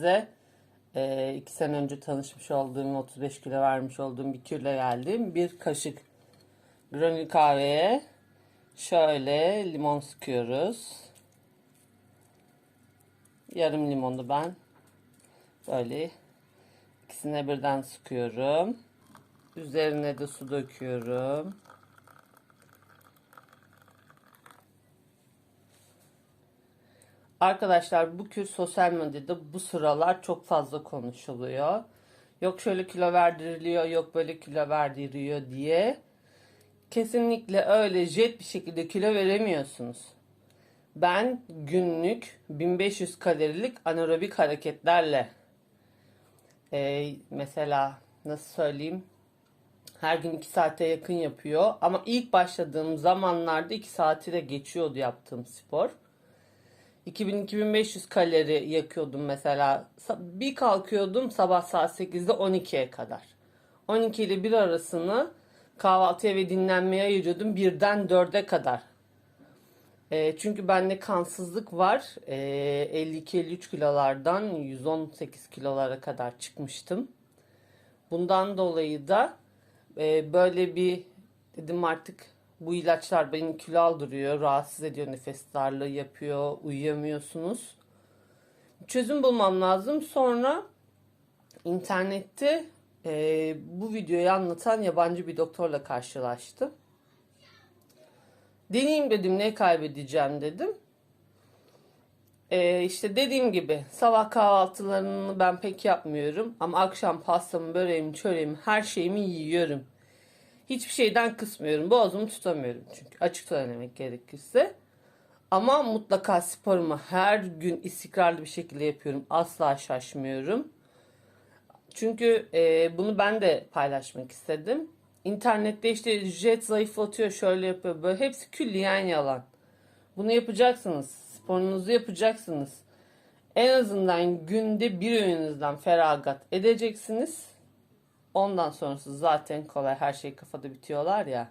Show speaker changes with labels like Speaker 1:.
Speaker 1: size e, iki sene önce tanışmış olduğum 35 kilo vermiş olduğum bir kilo geldim. Bir kaşık granül kahveye şöyle limon sıkıyoruz. Yarım limonu ben böyle ikisine birden sıkıyorum. Üzerine de su döküyorum. Arkadaşlar bu kür sosyal medyada bu sıralar çok fazla konuşuluyor. Yok şöyle kilo verdiriliyor, yok böyle kilo verdiriyor diye. Kesinlikle öyle jet bir şekilde kilo veremiyorsunuz. Ben günlük 1500 kalorilik anaerobik hareketlerle e, mesela nasıl söyleyeyim her gün 2 saate yakın yapıyor. Ama ilk başladığım zamanlarda 2 saati de geçiyordu yaptığım spor. 2000-2500 kalori yakıyordum mesela. Bir kalkıyordum sabah saat 8'de 12'ye kadar. 12 ile 1 arasını kahvaltıya ve dinlenmeye ayırıyordum. Birden 4'e kadar. E, çünkü bende kansızlık var. E, 52-53 kilolardan 118 kilolara kadar çıkmıştım. Bundan dolayı da e, böyle bir dedim artık bu ilaçlar beni kilo aldırıyor, rahatsız ediyor, nefes darlığı yapıyor, uyuyamıyorsunuz. Çözüm bulmam lazım. Sonra internette e, bu videoyu anlatan yabancı bir doktorla karşılaştım. Deneyeyim dedim ne kaybedeceğim dedim. Ee, işte dediğim gibi sabah kahvaltılarını ben pek yapmıyorum. Ama akşam pastamı, böreğimi, çöreğimi, her şeyimi yiyorum. Hiçbir şeyden kısmıyorum. Boğazımı tutamıyorum çünkü. Açık söylemek gerekirse. Ama mutlaka sporumu her gün istikrarlı bir şekilde yapıyorum. Asla şaşmıyorum. Çünkü e, bunu ben de paylaşmak istedim. İnternette işte jet zayıflatıyor, şöyle yapıyor, böyle hepsi külliyen yalan. Bunu yapacaksınız. Sporunuzu yapacaksınız. En azından günde bir öğününüzden feragat edeceksiniz. Ondan sonrası zaten kolay her şey kafada bitiyorlar ya.